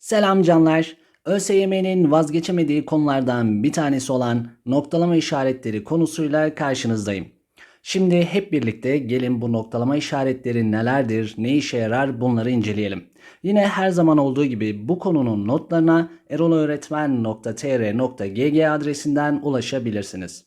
Selam canlar. ÖSYM'nin vazgeçemediği konulardan bir tanesi olan noktalama işaretleri konusuyla karşınızdayım. Şimdi hep birlikte gelin bu noktalama işaretleri nelerdir, ne işe yarar bunları inceleyelim. Yine her zaman olduğu gibi bu konunun notlarına erolöğretmen.tr.gg adresinden ulaşabilirsiniz.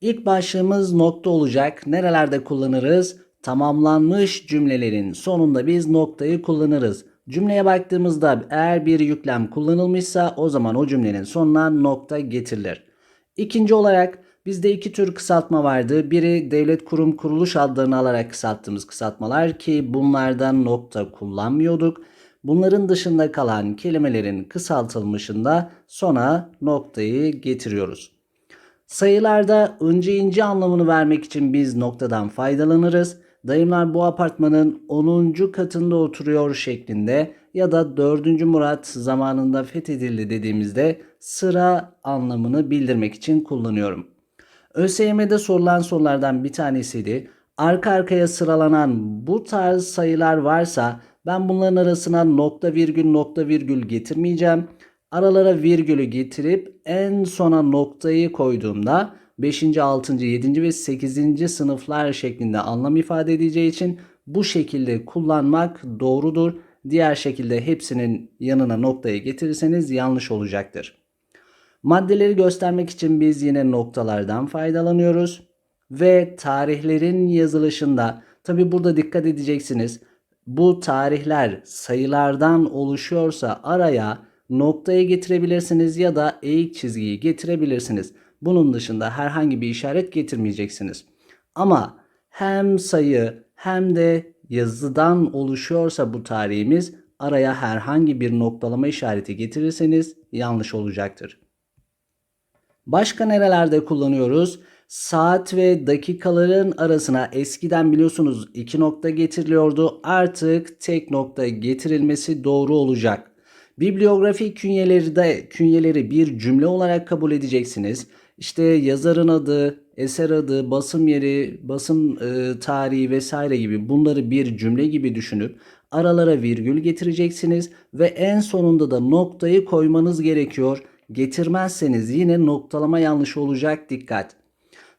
İlk başlığımız nokta olacak. Nerelerde kullanırız? Tamamlanmış cümlelerin sonunda biz noktayı kullanırız. Cümleye baktığımızda eğer bir yüklem kullanılmışsa o zaman o cümlenin sonuna nokta getirilir. İkinci olarak bizde iki tür kısaltma vardı. Biri devlet kurum kuruluş adlarını alarak kısalttığımız kısaltmalar ki bunlardan nokta kullanmıyorduk. Bunların dışında kalan kelimelerin kısaltılmışında sona noktayı getiriyoruz. Sayılarda ince ince anlamını vermek için biz noktadan faydalanırız. Dayımlar bu apartmanın 10. katında oturuyor şeklinde ya da 4. Murat zamanında fethedildi dediğimizde sıra anlamını bildirmek için kullanıyorum. ÖSYM'de sorulan sorulardan bir tanesiydi. Arka arkaya sıralanan bu tarz sayılar varsa ben bunların arasına nokta virgül nokta virgül getirmeyeceğim. Aralara virgülü getirip en sona noktayı koyduğumda 5. 6. 7. ve 8. sınıflar şeklinde anlam ifade edeceği için bu şekilde kullanmak doğrudur. Diğer şekilde hepsinin yanına noktayı getirirseniz yanlış olacaktır. Maddeleri göstermek için biz yine noktalardan faydalanıyoruz. Ve tarihlerin yazılışında tabi burada dikkat edeceksiniz. Bu tarihler sayılardan oluşuyorsa araya noktayı getirebilirsiniz ya da eğik çizgiyi getirebilirsiniz. Bunun dışında herhangi bir işaret getirmeyeceksiniz. Ama hem sayı hem de yazıdan oluşuyorsa bu tarihimiz araya herhangi bir noktalama işareti getirirseniz yanlış olacaktır. Başka nerelerde kullanıyoruz? Saat ve dakikaların arasına eskiden biliyorsunuz iki nokta getiriliyordu. Artık tek nokta getirilmesi doğru olacak. Bibliografi künyeleri de künyeleri bir cümle olarak kabul edeceksiniz. İşte yazarın adı, eser adı, basım yeri, basım e, tarihi vesaire gibi bunları bir cümle gibi düşünüp aralara virgül getireceksiniz ve en sonunda da noktayı koymanız gerekiyor. Getirmezseniz yine noktalama yanlış olacak dikkat.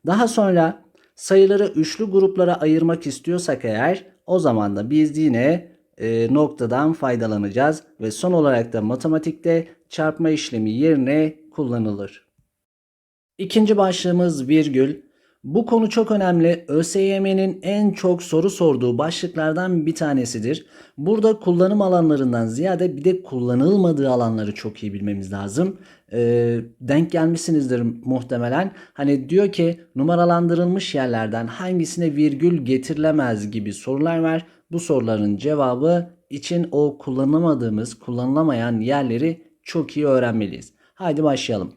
Daha sonra sayıları üçlü gruplara ayırmak istiyorsak eğer o zaman da biz yine e, noktadan faydalanacağız ve son olarak da matematikte çarpma işlemi yerine kullanılır. İkinci başlığımız virgül. Bu konu çok önemli. ÖSYM'nin en çok soru sorduğu başlıklardan bir tanesidir. Burada kullanım alanlarından ziyade bir de kullanılmadığı alanları çok iyi bilmemiz lazım. Ee, denk gelmişsinizdir muhtemelen. Hani diyor ki numaralandırılmış yerlerden hangisine virgül getirilemez gibi sorular var. Bu soruların cevabı için o kullanılamadığımız, kullanılamayan yerleri çok iyi öğrenmeliyiz. Haydi başlayalım.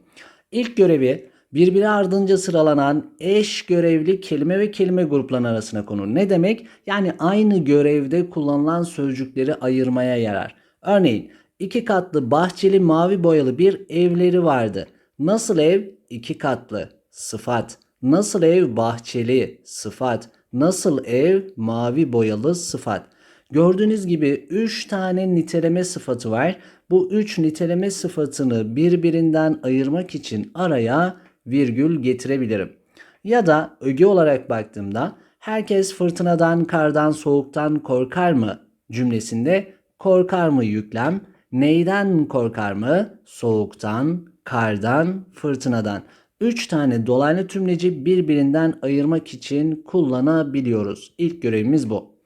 İlk görevi birbiri ardınca sıralanan eş görevli kelime ve kelime grupları arasına konur. Ne demek? Yani aynı görevde kullanılan sözcükleri ayırmaya yarar. Örneğin iki katlı bahçeli mavi boyalı bir evleri vardı. Nasıl ev? İki katlı. Sıfat. Nasıl ev? Bahçeli. Sıfat. Nasıl ev? Mavi boyalı sıfat. Gördüğünüz gibi 3 tane niteleme sıfatı var. Bu 3 niteleme sıfatını birbirinden ayırmak için araya virgül getirebilirim. Ya da öge olarak baktığımda herkes fırtınadan, kardan, soğuktan korkar mı cümlesinde korkar mı yüklem, neyden korkar mı? Soğuktan, kardan, fırtınadan. 3 tane dolaylı tümleci birbirinden ayırmak için kullanabiliyoruz. İlk görevimiz bu.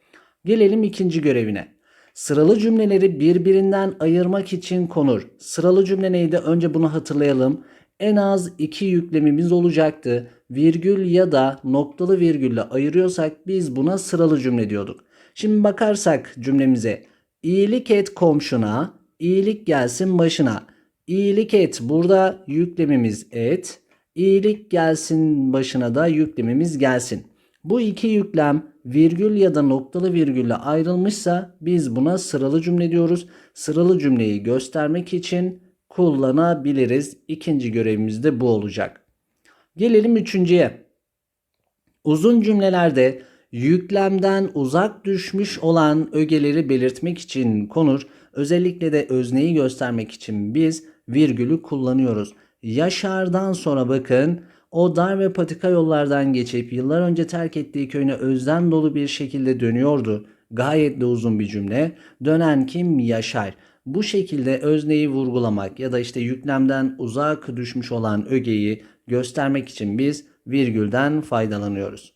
Gelelim ikinci görevine. Sıralı cümleleri birbirinden ayırmak için konur. Sıralı cümle neydi? Önce bunu hatırlayalım. En az iki yüklemimiz olacaktı. Virgül ya da noktalı virgülle ayırıyorsak biz buna sıralı cümle diyorduk. Şimdi bakarsak cümlemize. İyilik et komşuna, iyilik gelsin başına. İyilik et burada yüklemimiz et. İyilik gelsin başına da yüklemimiz gelsin. Bu iki yüklem virgül ya da noktalı virgülle ayrılmışsa biz buna sıralı cümle diyoruz. Sıralı cümleyi göstermek için kullanabiliriz. İkinci görevimiz de bu olacak. Gelelim üçüncüye. Uzun cümlelerde yüklemden uzak düşmüş olan ögeleri belirtmek için konur. Özellikle de özneyi göstermek için biz virgülü kullanıyoruz. Yaşar'dan sonra bakın o dar ve patika yollardan geçip yıllar önce terk ettiği köyüne özlem dolu bir şekilde dönüyordu. Gayet de uzun bir cümle. Dönen kim? Yaşar. Bu şekilde özneyi vurgulamak ya da işte yüklemden uzak düşmüş olan ögeyi göstermek için biz virgülden faydalanıyoruz.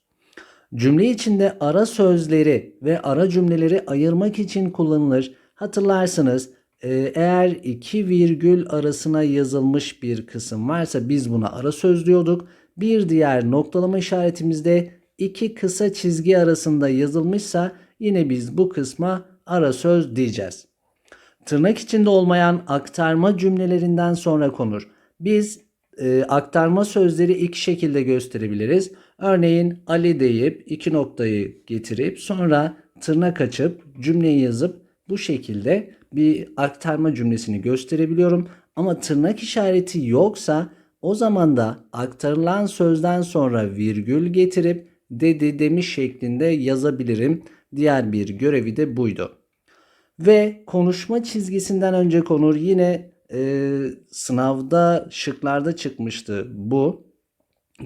Cümle içinde ara sözleri ve ara cümleleri ayırmak için kullanılır. Hatırlarsınız e, eğer iki virgül arasına yazılmış bir kısım varsa biz buna ara söz diyorduk. Bir diğer noktalama işaretimizde iki kısa çizgi arasında yazılmışsa yine biz bu kısma ara söz diyeceğiz. Tırnak içinde olmayan aktarma cümlelerinden sonra konur. Biz e, aktarma sözleri iki şekilde gösterebiliriz. Örneğin Ali deyip iki noktayı getirip sonra tırnak açıp cümleyi yazıp bu şekilde bir aktarma cümlesini gösterebiliyorum. Ama tırnak işareti yoksa o zaman da aktarılan sözden sonra virgül getirip dedi demiş şeklinde yazabilirim. Diğer bir görevi de buydu. Ve konuşma çizgisinden önce konur yine e, sınavda şıklarda çıkmıştı bu.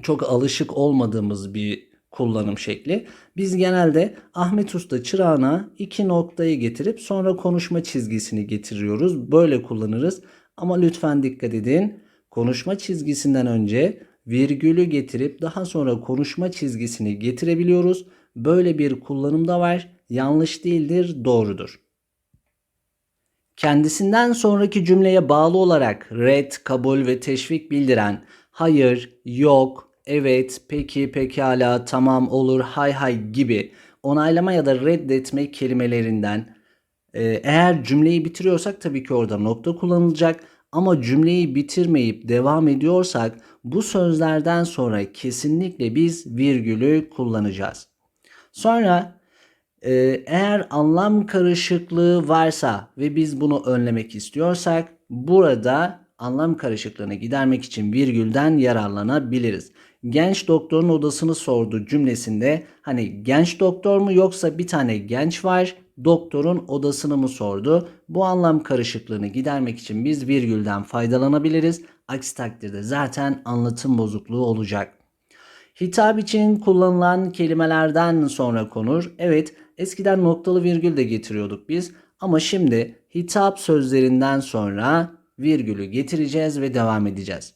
Çok alışık olmadığımız bir kullanım şekli. Biz genelde Ahmet Usta çırağına iki noktayı getirip sonra konuşma çizgisini getiriyoruz. Böyle kullanırız. Ama lütfen dikkat edin. Konuşma çizgisinden önce virgülü getirip daha sonra konuşma çizgisini getirebiliyoruz. Böyle bir kullanım da var. Yanlış değildir, doğrudur. Kendisinden sonraki cümleye bağlı olarak red, kabul ve teşvik bildiren hayır, yok, evet, peki, pekala, tamam, olur, hay hay gibi onaylama ya da reddetme kelimelerinden e, eğer cümleyi bitiriyorsak tabii ki orada nokta kullanılacak ama cümleyi bitirmeyip devam ediyorsak bu sözlerden sonra kesinlikle biz virgülü kullanacağız. Sonra e, eğer anlam karışıklığı varsa ve biz bunu önlemek istiyorsak burada anlam karışıklığını gidermek için virgülden yararlanabiliriz. Genç doktorun odasını sordu cümlesinde hani genç doktor mu yoksa bir tane genç var doktorun odasını mı sordu? Bu anlam karışıklığını gidermek için biz virgülden faydalanabiliriz. Aksi takdirde zaten anlatım bozukluğu olacak. Hitap için kullanılan kelimelerden sonra konur. Evet eskiden noktalı virgül de getiriyorduk biz ama şimdi hitap sözlerinden sonra virgülü getireceğiz ve devam edeceğiz.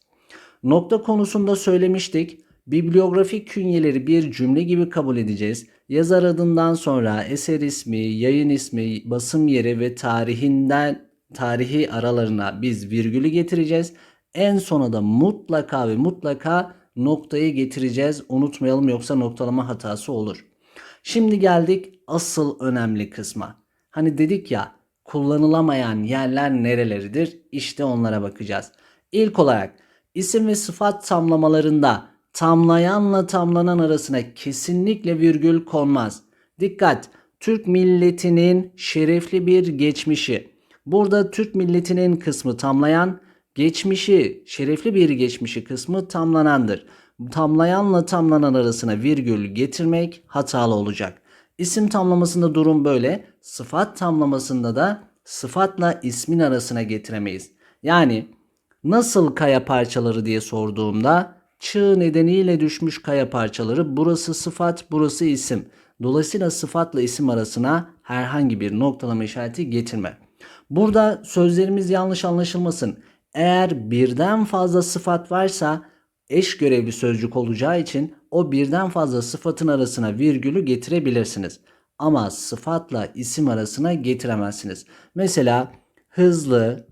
Nokta konusunda söylemiştik. Bibliografik künyeleri bir cümle gibi kabul edeceğiz. Yazar adından sonra eser ismi, yayın ismi, basım yeri ve tarihinden tarihi aralarına biz virgülü getireceğiz. En sona da mutlaka ve mutlaka noktayı getireceğiz. Unutmayalım yoksa noktalama hatası olur. Şimdi geldik asıl önemli kısma. Hani dedik ya kullanılamayan yerler nereleridir? İşte onlara bakacağız. İlk olarak isim ve sıfat tamlamalarında tamlayanla tamlanan arasına kesinlikle virgül konmaz. Dikkat! Türk milletinin şerefli bir geçmişi. Burada Türk milletinin kısmı tamlayan, geçmişi, şerefli bir geçmişi kısmı tamlanandır. Tamlayanla tamlanan arasına virgül getirmek hatalı olacak. İsim tamlamasında durum böyle. Sıfat tamlamasında da sıfatla ismin arasına getiremeyiz. Yani nasıl kaya parçaları diye sorduğumda çığ nedeniyle düşmüş kaya parçaları burası sıfat burası isim. Dolayısıyla sıfatla isim arasına herhangi bir noktalama işareti getirme. Burada sözlerimiz yanlış anlaşılmasın. Eğer birden fazla sıfat varsa eş görevli sözcük olacağı için o birden fazla sıfatın arasına virgülü getirebilirsiniz. Ama sıfatla isim arasına getiremezsiniz. Mesela hızlı,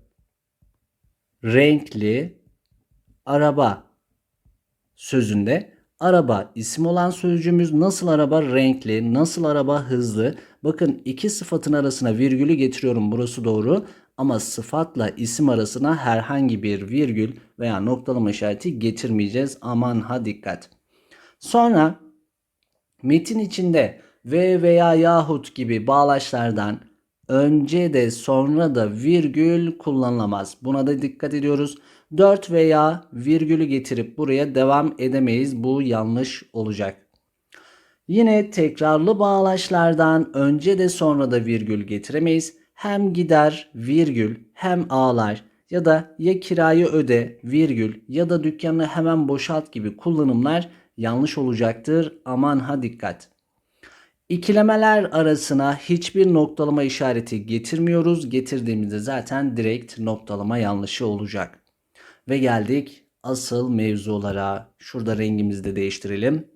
renkli, araba sözünde araba isim olan sözcüğümüz nasıl araba renkli, nasıl araba hızlı. Bakın iki sıfatın arasına virgülü getiriyorum burası doğru ama sıfatla isim arasına herhangi bir virgül veya noktalama işareti getirmeyeceğiz. Aman ha dikkat. Sonra metin içinde ve veya yahut gibi bağlaçlardan önce de sonra da virgül kullanılamaz. Buna da dikkat ediyoruz. 4 veya virgülü getirip buraya devam edemeyiz. Bu yanlış olacak. Yine tekrarlı bağlaçlardan önce de sonra da virgül getiremeyiz hem gider virgül hem ağlar ya da ya kirayı öde virgül ya da dükkanı hemen boşalt gibi kullanımlar yanlış olacaktır. Aman ha dikkat. İkilemeler arasına hiçbir noktalama işareti getirmiyoruz. Getirdiğimizde zaten direkt noktalama yanlışı olacak. Ve geldik asıl mevzulara. Şurada rengimizi de değiştirelim.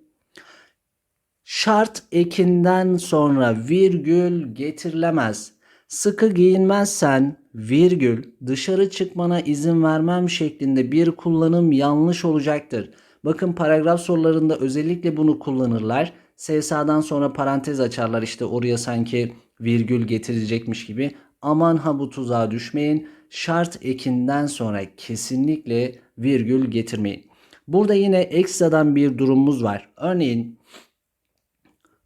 Şart ekinden sonra virgül getirilemez. Sıkı giyinmezsen virgül dışarı çıkmana izin vermem şeklinde bir kullanım yanlış olacaktır. Bakın paragraf sorularında özellikle bunu kullanırlar. SSA'dan sonra parantez açarlar işte oraya sanki virgül getirecekmiş gibi. Aman ha bu tuzağa düşmeyin. Şart ekinden sonra kesinlikle virgül getirmeyin. Burada yine ekstradan bir durumumuz var. Örneğin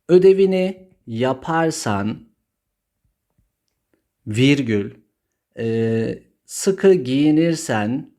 ödevini yaparsan virgül e, sıkı giyinirsen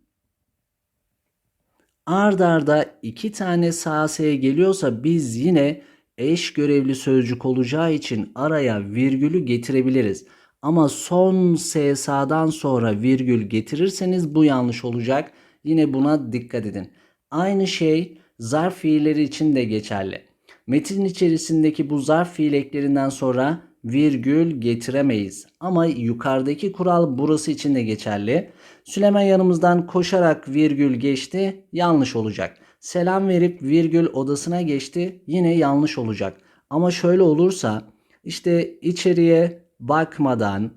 ard arda iki tane sahaseye geliyorsa biz yine eş görevli sözcük olacağı için araya virgülü getirebiliriz. Ama son SSA'dan sonra virgül getirirseniz bu yanlış olacak. Yine buna dikkat edin. Aynı şey zarf fiilleri için de geçerli. Metin içerisindeki bu zarf fiil eklerinden sonra virgül getiremeyiz. Ama yukarıdaki kural burası için de geçerli. Süleyman yanımızdan koşarak virgül geçti. Yanlış olacak. Selam verip virgül odasına geçti. Yine yanlış olacak. Ama şöyle olursa işte içeriye bakmadan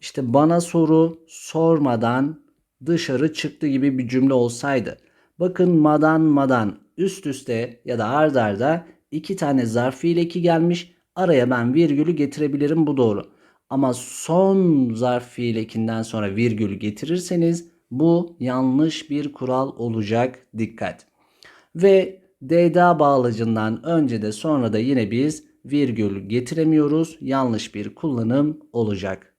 işte bana soru sormadan dışarı çıktı gibi bir cümle olsaydı. Bakın madan madan üst üste ya da ard arda iki tane zarf fiil eki gelmiş. Araya ben virgülü getirebilirim bu doğru. Ama son zarf fiil ekinden sonra virgül getirirseniz bu yanlış bir kural olacak. Dikkat. Ve DDA bağlacından önce de sonra da yine biz virgül getiremiyoruz. Yanlış bir kullanım olacak.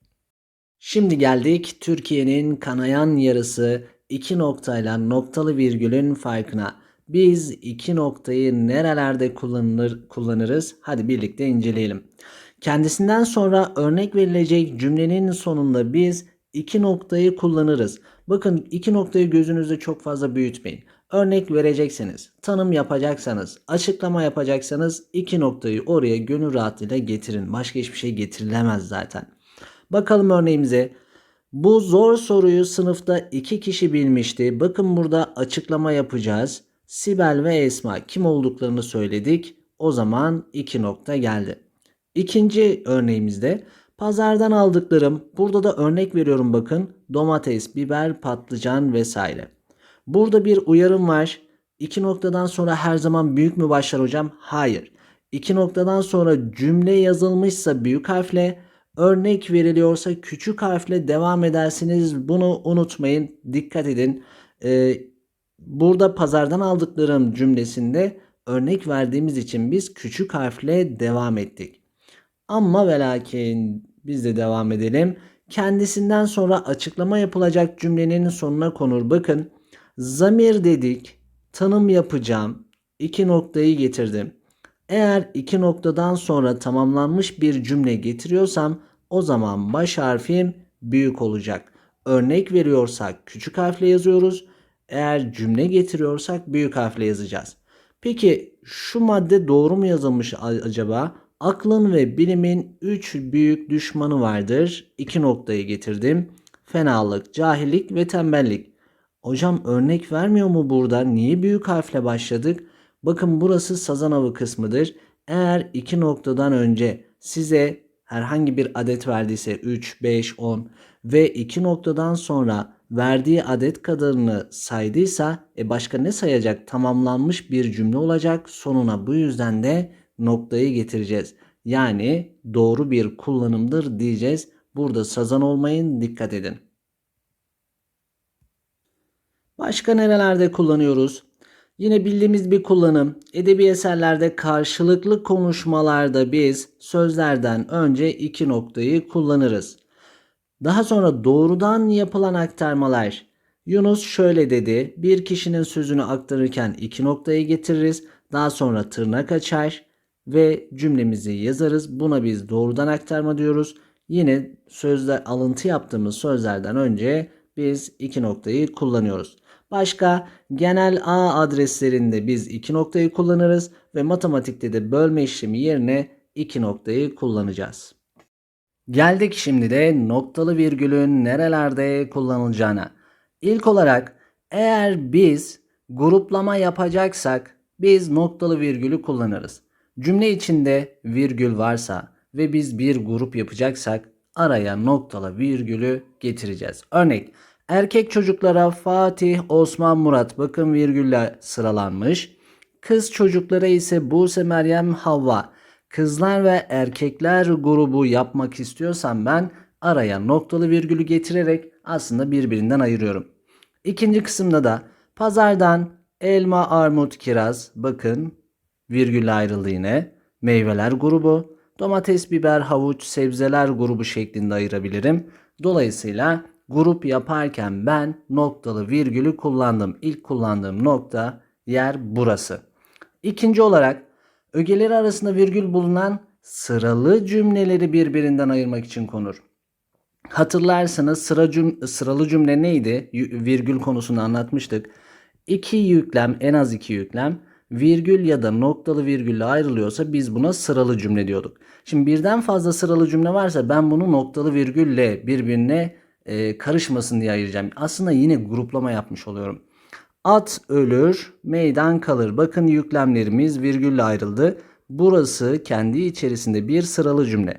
Şimdi geldik Türkiye'nin kanayan yarısı iki noktayla noktalı virgülün farkına. Biz iki noktayı nerelerde kullanılır, kullanırız? Hadi birlikte inceleyelim. Kendisinden sonra örnek verilecek cümlenin sonunda biz iki noktayı kullanırız. Bakın iki noktayı gözünüzde çok fazla büyütmeyin. Örnek verecekseniz, tanım yapacaksanız, açıklama yapacaksanız iki noktayı oraya gönül rahatlığıyla getirin. Başka hiçbir şey getirilemez zaten. Bakalım örneğimize. Bu zor soruyu sınıfta iki kişi bilmişti. Bakın burada açıklama yapacağız. Sibel ve Esma kim olduklarını söyledik. O zaman iki nokta geldi. İkinci örneğimizde pazardan aldıklarım burada da örnek veriyorum bakın domates, biber, patlıcan vesaire. Burada bir uyarım var. İki noktadan sonra her zaman büyük mü başlar hocam? Hayır. İki noktadan sonra cümle yazılmışsa büyük harfle, örnek veriliyorsa küçük harfle devam edersiniz. Bunu unutmayın. Dikkat edin. Ee, burada pazardan aldıklarım cümlesinde örnek verdiğimiz için biz küçük harfle devam ettik. Ama ve lakin biz de devam edelim. Kendisinden sonra açıklama yapılacak cümlenin sonuna konur. Bakın zamir dedik. Tanım yapacağım. İki noktayı getirdim. Eğer iki noktadan sonra tamamlanmış bir cümle getiriyorsam o zaman baş harfim büyük olacak. Örnek veriyorsak küçük harfle yazıyoruz. Eğer cümle getiriyorsak büyük harfle yazacağız. Peki şu madde doğru mu yazılmış acaba? Aklın ve bilimin 3 büyük düşmanı vardır. 2 noktayı getirdim. Fenalık, cahillik ve tembellik. Hocam örnek vermiyor mu burada? Niye büyük harfle başladık? Bakın burası sazan avı kısmıdır. Eğer iki noktadan önce size herhangi bir adet verdiyse 3, 5, 10 ve iki noktadan sonra verdiği adet kadarını saydıysa e başka ne sayacak? Tamamlanmış bir cümle olacak. Sonuna bu yüzden de noktayı getireceğiz. Yani doğru bir kullanımdır diyeceğiz. Burada sazan olmayın dikkat edin. Başka nerelerde kullanıyoruz? Yine bildiğimiz bir kullanım. Edebi eserlerde karşılıklı konuşmalarda biz sözlerden önce iki noktayı kullanırız. Daha sonra doğrudan yapılan aktarmalar. Yunus şöyle dedi. Bir kişinin sözünü aktarırken iki noktayı getiririz. Daha sonra tırnak açar ve cümlemizi yazarız. Buna biz doğrudan aktarma diyoruz. Yine sözde alıntı yaptığımız sözlerden önce biz iki noktayı kullanıyoruz. Başka genel A adreslerinde biz iki noktayı kullanırız ve matematikte de bölme işlemi yerine iki noktayı kullanacağız. Geldik şimdi de noktalı virgülün nerelerde kullanılacağına. İlk olarak eğer biz gruplama yapacaksak biz noktalı virgülü kullanırız. Cümle içinde virgül varsa ve biz bir grup yapacaksak araya noktalı virgülü getireceğiz. Örnek erkek çocuklara Fatih, Osman, Murat bakın virgülle sıralanmış. Kız çocuklara ise Buse, Meryem, Havva. Kızlar ve erkekler grubu yapmak istiyorsam ben araya noktalı virgülü getirerek aslında birbirinden ayırıyorum. İkinci kısımda da pazardan elma, armut, kiraz bakın virgülle ayrıldı yine. Meyveler grubu, domates, biber, havuç, sebzeler grubu şeklinde ayırabilirim. Dolayısıyla grup yaparken ben noktalı virgülü kullandım. İlk kullandığım nokta yer burası. İkinci olarak ögeleri arasında virgül bulunan sıralı cümleleri birbirinden ayırmak için konur. Hatırlarsanız sıra cüm sıralı cümle neydi? Y- virgül konusunu anlatmıştık. İki yüklem en az iki yüklem virgül ya da noktalı virgülle ayrılıyorsa biz buna sıralı cümle diyorduk. Şimdi birden fazla sıralı cümle varsa ben bunu noktalı virgülle birbirine e, karışmasın diye ayıracağım. Aslında yine gruplama yapmış oluyorum. At ölür, meydan kalır. Bakın yüklemlerimiz virgülle ayrıldı. Burası kendi içerisinde bir sıralı cümle.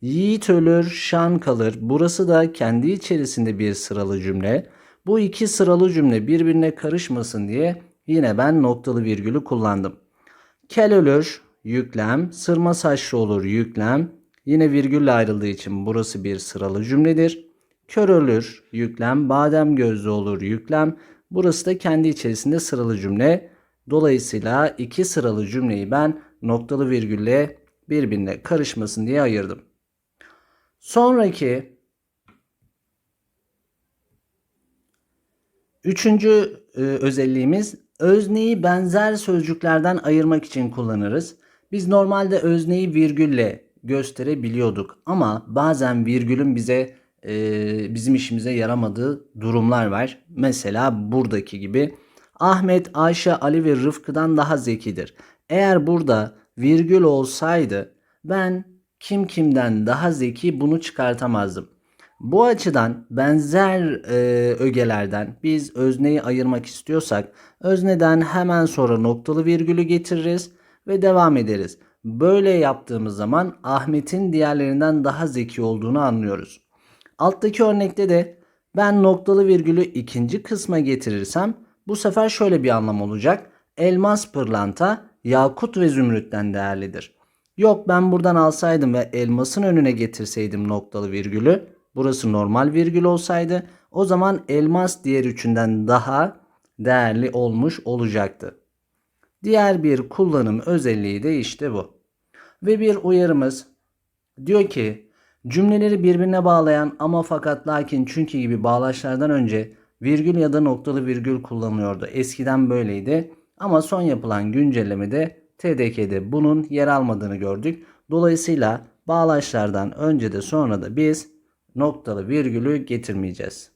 Yiğit ölür, şan kalır. Burası da kendi içerisinde bir sıralı cümle. Bu iki sıralı cümle birbirine karışmasın diye yine ben noktalı virgülü kullandım. Kel ölür, yüklem. Sırma saçlı olur, yüklem. Yine virgülle ayrıldığı için burası bir sıralı cümledir. Kör ölür, yüklem. Badem gözlü olur, yüklem. Burası da kendi içerisinde sıralı cümle. Dolayısıyla iki sıralı cümleyi ben noktalı virgülle birbirine karışmasın diye ayırdım. Sonraki üçüncü e, özelliğimiz özneyi benzer sözcüklerden ayırmak için kullanırız. Biz normalde özneyi virgülle gösterebiliyorduk ama bazen virgülün bize e, bizim işimize yaramadığı durumlar var. Mesela buradaki gibi Ahmet, Ayşe, Ali ve Rıfkı'dan daha zekidir. Eğer burada virgül olsaydı ben kim kimden daha zeki bunu çıkartamazdım. Bu açıdan benzer e, ögelerden biz özneyi ayırmak istiyorsak özneden hemen sonra noktalı virgülü getiririz ve devam ederiz. Böyle yaptığımız zaman Ahmet'in diğerlerinden daha zeki olduğunu anlıyoruz. Alttaki örnekte de ben noktalı virgülü ikinci kısma getirirsem bu sefer şöyle bir anlam olacak. Elmas pırlanta yakut ve zümrütten değerlidir. Yok ben buradan alsaydım ve elmasın önüne getirseydim noktalı virgülü. Burası normal virgül olsaydı o zaman elmas diğer üçünden daha değerli olmuş olacaktı. Diğer bir kullanım özelliği de işte bu. Ve bir uyarımız diyor ki cümleleri birbirine bağlayan ama fakat lakin çünkü gibi bağlaçlardan önce virgül ya da noktalı virgül kullanılıyordu. Eskiden böyleydi ama son yapılan güncellemede TDK'de bunun yer almadığını gördük. Dolayısıyla bağlaçlardan önce de sonra da biz noktalı virgülü getirmeyeceğiz.